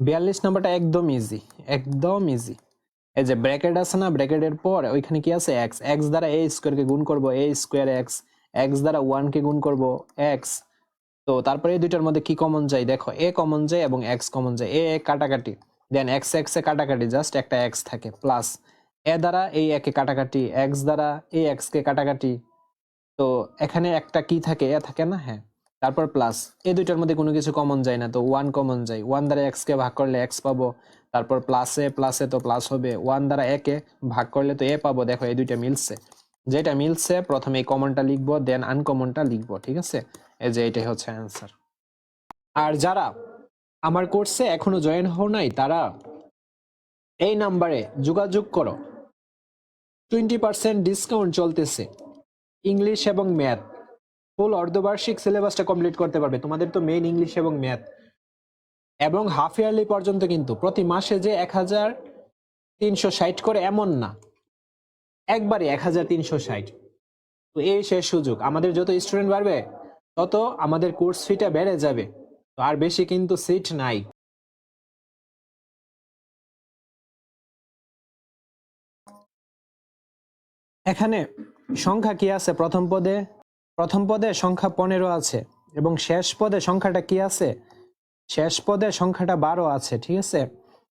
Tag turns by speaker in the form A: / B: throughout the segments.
A: বিয়াল্লিশ নাম্বারটা একদম ইজি একদম ইজি এই যে ব্র্যাকেট আছে না, ব্র্যাকেটের পর ওইখানে কি আছে? এক্স এক্স দ্বারা এ স্কোয়ারকে গুণ করব এ স্কোয়ার এক্স এক্স দ্বারা ওয়ানকে গুণ করব এক্স তো তারপরে এই দুইটার মধ্যে কি কমন যায়? দেখো এ কমন যায় এবং এক্স কমন যায়। এ কাটাকাটি। দেন এক্স এক্স এ কাটাকাটি জাস্ট একটা এক্স থাকে প্লাস এ দ্বারা এই একে কাটাকাটি এক্স দ্বারা এই এক্স কে কাটাকাটি। তো এখানে একটা কি থাকে? এ থাকে না? হ্যাঁ। তারপর প্লাস এই দুইটার মধ্যে কোনো কিছু কমন যায় না, তো ওয়ান কমন যায়। ওয়ান দ্বারা এক্স কে ভাগ করলে এক্স পাবো, তারপর প্লাসে প্লাসে তো প্লাস হবে। ওয়ান দ্বারা একে ভাগ করলে তো এ পাবো। দেখো, এই দুইটা মিলছে। যেটা মিলছে, প্রথমে এই কমনটা লিখব দেন আনকমনটা লিখব, ঠিক আছে? এই যে এটাই হচ্ছে অ্যান্সার আর যারা আমার কোর্সে এখনও জয়েন হও নাই, তারা এই নাম্বারে যোগাযোগ করো। টোয়েন্টি পার্সেন্ট ডিসকাউন্ট চলতেছে। ইংলিশ এবং ম্যাথ ফুল অর্ধবার্ষিক সিলেবাসটা কমপ্লিট করতে পারবে। তোমাদের তো মেইন ইংলিশ এবং ম্যাথ এবং হাফ ইয়ারলি পর্যন্ত কিন্তু প্রতি মাসে যে এক হাজার তিনশো ষাট করে এমন না। একবারে এক হাজার তিনশো ষাট। তো এই শেষ সুযোগ। আমাদের যত স্টুডেন্ট বাড়বে, তত আমাদের কোর্স ফিটা বেড়ে যাবে। তো আর বেশি কিন্তু সিট নাই। এখানে সংখ্যা কি আছে প্রথম পদে? প্রথম পদে সংখ্যা পনেরো আছে এবং শেষ পদে সংখ্যাটা কি আছে? শেষ পদে সংখ্যাটা বারো আছে, ঠিক আছে?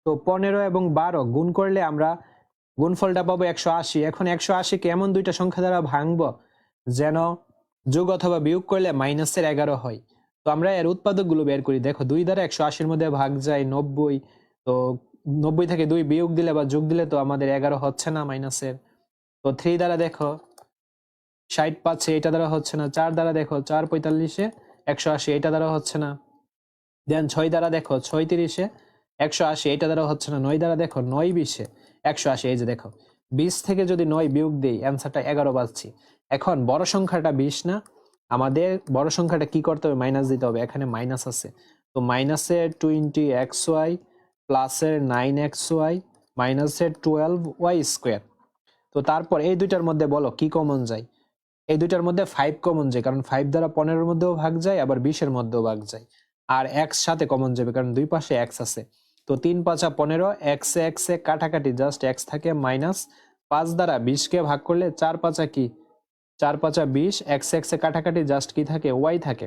A: তো পনেরো এবং বারো গুণ করলে আমরা গুণফলটা পাবো একশো আশি। এখন একশো আশিকে এমন দুইটা সংখ্যা দ্বারা ভাঙব যেন যোগ অথবা বিয়োগ করলে মাইনাসের এগারো হয়। তো আমরা এর উৎপাদকগুলো বের করি। দেখো, দুই দ্বারা একশো আশির মধ্যে ভাগ যায় নব্বই। তো নব্বই থেকে দুই বিয়োগ দিলে বা যোগ দিলে তো আমাদের এগারো হচ্ছে না মাইনাসের। তো থ্রি দ্বারা দেখো ষাট পাচ্ছে, এটা দ্বারা হচ্ছে না। চার দ্বারা দেখো, চার পঁয়তাল্লিশে একশো আশি, এটা দ্বারা হচ্ছে না। দেন ছয় দ্বারা দেখো ছয় তিরিশে একশো আশি, এটা দ্বারা হচ্ছে না। নয় দ্বারা দেখো, নয় বিশে একশো আশি, এই যে দেখো। বিশ থেকে যদি নয় বিয়োগ দিই, অ্যান্সারটা এগারো পাচ্ছি। এখন বড় সংখ্যাটা বিশ না, আমাদের বড় সংখ্যাটা কি করতে হবে? মাইনাস দিতে হবে, এখানে মাইনাস আছে। তো মাইনাসের টোয়েন্টি এক্স ওয়াই প্লাসের নাইন এক্স ওয়াই মাইনাসের টুয়েলভ ওয়াই স্কোয়ার। তো তারপর এই দুইটার মধ্যে বলো, কি কমন যায়? এই দুইটার মধ্যে ফাইভ কমন যায়, কারণ ফাইভ দ্বারা পনেরোর মধ্যেও ভাগ যায়, আবার বিশের মধ্যেও ভাগ যায়। আর এক্স সাথে কমন যাবে, কারণ দুই পাশে এক্স আছে। তো তিন পাঁচা পনেরো এক্স এক্স এ কাটাকাটি জাস্ট এক্স থাকে মাইনাস পাঁচ দ্বারা বিশকে ভাগ করলে চার পাঁচা কি? চার পাঁচা বিশ এক্স এক্স এ কাটাকাটি জাস্ট কি থাকে? ওয়াই থাকে।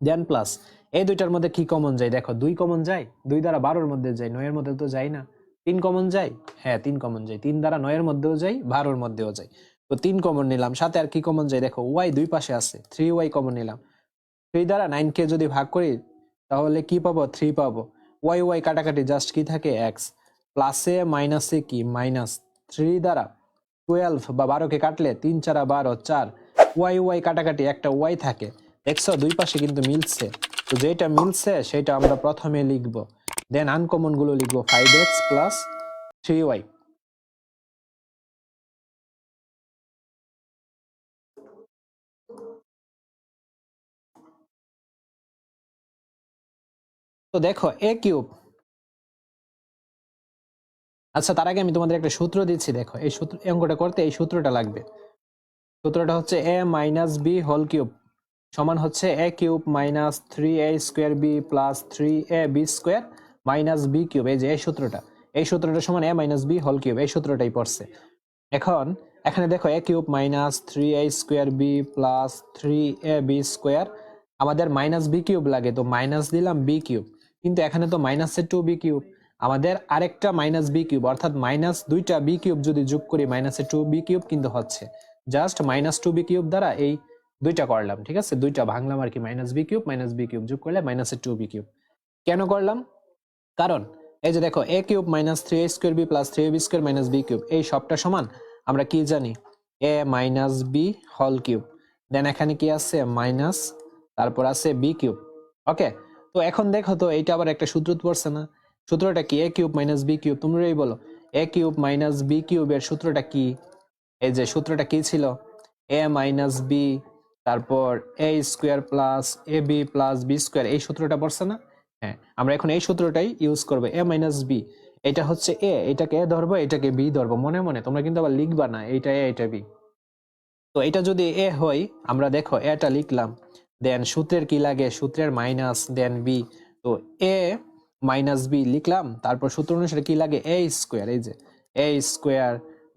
A: দেন প্লাস এই দুইটার মধ্যে কি কমন যায়? দেখো, দুই কমন যায়, দুই দ্বারা বারোর মধ্যে যায়, নয়ের মধ্যে তো যায় না। তিন কমন যায়? হ্যাঁ তিন কমন যায়। তিন দ্বারা নয়ের মধ্যেও যায়, বারোর মধ্যেও যায়। তো তিন কমন নিলাম। সাথে আর কি কমন যায় দেখো ওয়াই দুই পাশে আছে। থ্রি ওয়াই কমন নিলাম। থ্রি দ্বারা নাইন কে যদি ভাগ করি, তাহলে কি পাবো? থ্রি পাবো। ওয়াই ওয়াই কাটাকাটি জাস্ট কি থাকে? এক্স প্লাসে মাইনাসে কি? মাইনাস থ্রি দ্বারা টুয়েলভ বা বারোকে কাটলে তিন চারা বারো, চার। ওয়াই ওয়াই কাটাকাটি একটা ওয়াই থাকে। দেখছ দুই পাশে কিন্তু মিলছে। তো যেটা মিলছে, সেটা আমরা প্রথমে লিখব। দেন আনকমনগুলো লিখব five x plus three y তো দেখো এ কিউব আচ্ছা তার আগে আমি তোমাদের একটা সূত্র দিচ্ছি, দেখো, এই সূত্র অঙ্কটা করতে এই সূত্রটা লাগবে। সূত্রটা হচ্ছে a minus b whole cube সমান হচ্ছে a cube minus three a square b plus three a b square minus b cube এই যে, এই সূত্রটা। এই সূত্রটা সমান a minus b whole cube এই সূত্রটাই পড়ছে। এখন, এখানে দেখো a cube minus three a square b plus three a b square আমাদের মাইনাস বি কিউব লাগে, তো মাইনাস দিলাম বি কিউব কিন্তু এখানে তো মাইনাসের টু বি কিউব আমাদের আরেকটা মাইনাস বি কিউব অর্থাৎ মাইনাস দুইটা বি কিউব যদি যোগ করি মাইনাসের টু বি কিউব কিন্তু হচ্ছে। Just minus two b cube দ্বারা এই দুইটা করলাম, ঠিক আছে? দুইটা ভাঙলাম আর কি minus b cube minus b cube যোগ করলে মাইনাসের টু বি কিউব কেন করলাম? কারণ এই যে দেখো a cube minus three a square b plus three a b square minus b cube এই সবটা সমান, আমরা কি জানি? A minus b whole cube then এখানে কি আছে? মাইনাস তারপর আছে বি কিউব ওকে তো এখন দেখো তো, এইটা আবার একটা সূত্র পড়ছে না? সূত্রটা কি? A cube minus b cube, তোমরাই বলো। এ কিউব মাইনাস বি কিউবের সূত্রটা কি? এই যে সূত্রটা কি ছিল? এ মাইনাস বি তারপর a square plus a b plus b square এই সূত্রটা পড়ছে না? হ্যাঁ আমরা এখন এই সূত্রটাই ইউজ করব এ মাইনাস বি এটা হচ্ছে এ এটাকে এ ধরবো, এটাকে বি ধরবো, মনে মনে, তোমরা কিন্তু আবার লিখবা না, এইটা এ এটা বি তো এটা যদি এ হয়, আমরা দেখো এটা লিখলাম। দেন সূত্রের কি লাগে? সূত্রের মাইনাস দেন বি তো এ মাইনাস বি লিখলাম, তারপর সূত্র অনুসারে কি লাগে? এ স্কোয়ার এই যে এ স্কোয়ার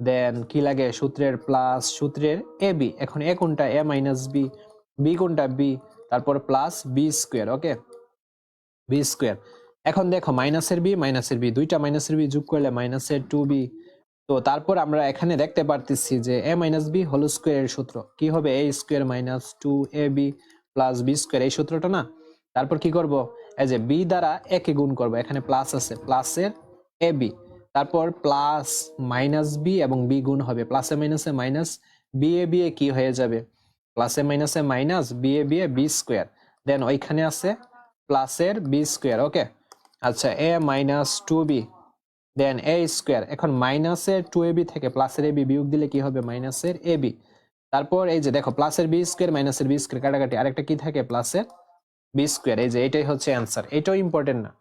A: দেন কি লাগে? সূত্রের প্লাস সূত্রের এ বি এখন এ কোনটা? এ মাইনাস বি বি কোনটা? বি তারপর plus b square okay b square এখন দেখো মাইনাসের বি মাইনাসের বি দুইটা মাইনাসের বি যোগ করলে মাইনাসের টু বি তো তারপর আমরা এখানে দেখতে পারতেছি যে এ মাইনাস বি হোল স্কোয়ারের সূত্র। কি হবে? A square minus two a b plus b square এই সূত্রটা না? তারপর কি করব? এই যে বি দ্বারা একে গুণ করব, এখানে প্লাস আছে প্লাসের এ বি তারপর প্লাস মাইনাস বি এবং বি গুণ হবে প্লাসে মাইনাসে minus b a b a কি হয়ে যাবে? প্লাসে মাইনাসে minus b a b a b square then ওইখানে আছে প্লাসের বি স্কোয়ার ওকে আচ্ছা a minus two b then a square এখন মাইনাসের টু এ বি থেকে প্লাসের এ বি বিয়োগ দিলে কি হবে? মাইনাসের এ বি তারপর এই যে দেখো প্লাসের বি স্কোয়ার মাইনাসের বি স্কোয়ার কাটাকাটি, আরেকটা কি থাকে? প্লাসের বি স্কোয়ার এই যে এটাই হচ্ছে অ্যান্সার এটাও ইম্পর্টেন্ট না।